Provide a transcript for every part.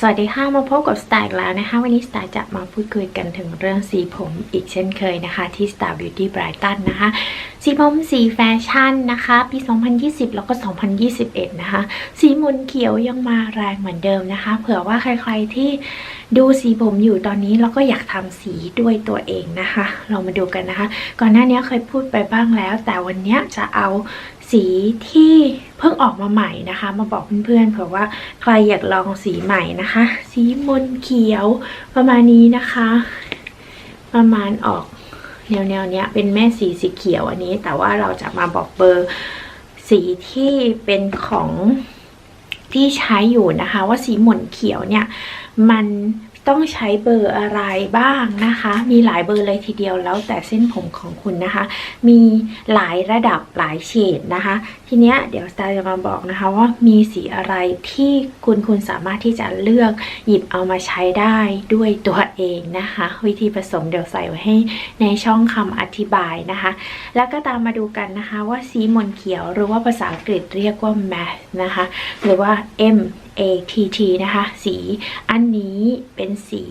สวัสดีค่ะมาพบกับสไตล์แล้วนะคะ วันนี้สไตล์จะมาพูดคุยกันถึงเรื่องสีผมอีกเช่นเคยนะคะ ที่ Star Beauty Brighton นะคะ สีผมสีแฟชั่นนะคะ ปี 2020 แล้วก็ 2021 นะคะ สีมุนเขียวยังมาแรงเหมือนเดิมนะคะ เผื่อว่าใครๆที่ดูสีผมอยู่ตอนนี้แล้วก็อยากทำสีด้วยตัวเองนะคะ เรามาดูกันนะคะ ก่อนหน้านี้เคยพูดไปบ้างแล้ว แต่วันนี้จะเอา สีที่เพิ่งออกมาใหม่นะคะ มาบอกเพื่อนๆเผื่อว่าใครอยากลองสีใหม่นะคะ สีมนเขียวประมาณนี้นะคะ ประมาณออกแนวๆเนี้ยเป็นแม่สีสีเขียวอันนี้ แต่ว่าเราจะมาบอกเบอร์สีที่เป็นของที่ใช้อยู่นะคะ ว่าสีหม่นเขียวเนี่ยมัน ต้องใช้เบอร์อะไรบ้างนะคะ มีหลายเบอร์เลยทีเดียวแล้วแต่เส้นผมของคุณนะคะ มีหลายระดับหลายเฉดนะคะ ทีเนี้ยเดี๋ยวสตาร์จะมาบอกนะคะว่ามีสีอะไรที่คุณคุณสามารถที่จะเลือกหยิบเอามาใช้ได้ด้วยตัวเองนะคะ วิธีผสมเดี๋ยวใส่ไว้ให้ในช่องคำอธิบายนะคะ แล้วก็ตามมาดูกันนะคะว่าสีมนเขียวหรือว่าภาษาอังกฤษเรียกว่า matte นะคะ หรือว่า M A T T นะคะ สีอันนี้เป็นสี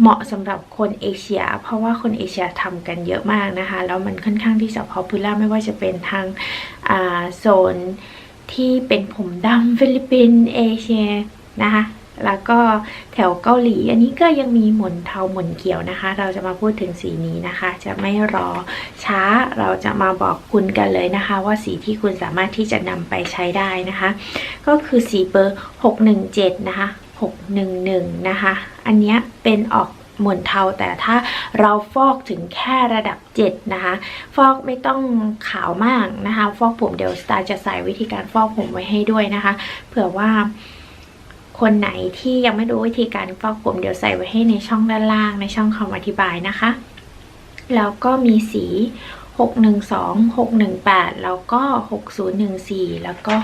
เหมาะสำหรับคนเอเชีย เพราะว่าคนเอเชียทำกันเยอะมากนะคะ แล้วมันค่อนข้างที่จะพอพูล่าไม่ว่าจะเป็นทางโซนที่เป็นผมดำฟิลิปปินส์เอเชียนะคะ แล้วก็แถวเกาหลี อันนี้ก็ยังมีหม่นเทาหม่นเขียวนะคะ เราจะมาพูดถึงสีนี้นะคะ จะไม่รอช้าเราจะมาบอกคุณกันเลยนะคะ ว่าสีที่คุณสามารถที่จะนำไปใช้ได้นะคะ ก็คือสีเบอร์ 617 นะคะ 611 นะคะ อันนี้เป็นออกหม่นเทาแต่ถ้าเราฟอกถึงแค่ระดับ 7 นะคะ ฟอกไม่ต้องขาวมากนะคะ ฟอกผมเดี๋ยวสตาร์จะใส่วิธีการฟอกผมไว้ให้ด้วยนะคะ เผื่อว่า คนไหนที่ยังไม่รู้วิธีการฟอกผมเดี๋ยวใส่ไว้ให้ในช่องด้านล่างในช่องคำอธิบายนะคะ แล้วก็มีสี 612 618 แล้วก็ 6014 แล้วก็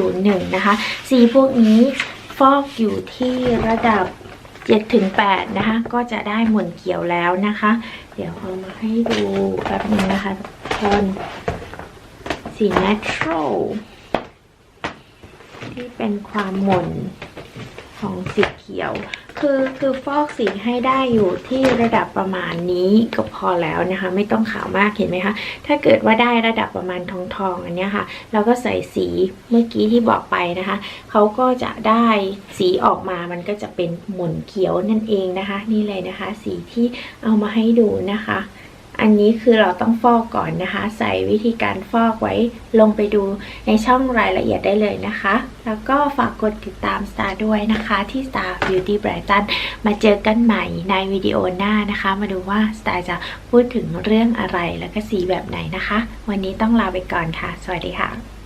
601 นะคะ สีพวกนี้ฟอกอยู่ที่ระดับ7ถึง8นะคะ ก็จะได้หม่นเขียวแล้วนะคะ เดี๋ยวเอามาให้ดูแป๊บนึงนะคะทุกคนสี natural ที่เป็นความหม่น ของสีเขียว คือคือฟอกสีให้ได้อยู่ที่ระดับประมาณนี้ก็พอแล้วนะคะ ไม่ต้องขาวมากเห็นไหมคะถ้าเกิดว่าได้ระดับประมาณทองทองอันนี้ค่ะ เราก็ใส่สีเมื่อกี้ที่บอกไปนะคะเขาก็จะได้สีออกมามันก็จะเป็นหม่นเขียวนั่นเองนะคะ นี่เลยนะคะ สีที่เอามาให้ดูนะคะ อันนี้คือเราต้องฟอกก่อนนะคะ ใส่วิธีการฟอกไว้ลงไปดูในช่องรายละเอียดได้เลยนะคะ แล้วก็ฝากกดติดตามสตาร์ด้วยนะคะ ที่ Star Beauty Brighton มาเจอกันใหม่ในวิดีโอหน้านะคะ มาดูว่าสตาร์จะพูดถึงเรื่องอะไรแล้วก็สีแบบไหนนะคะ วันนี้ต้องลาไปก่อนค่ะ สวัสดีค่ะ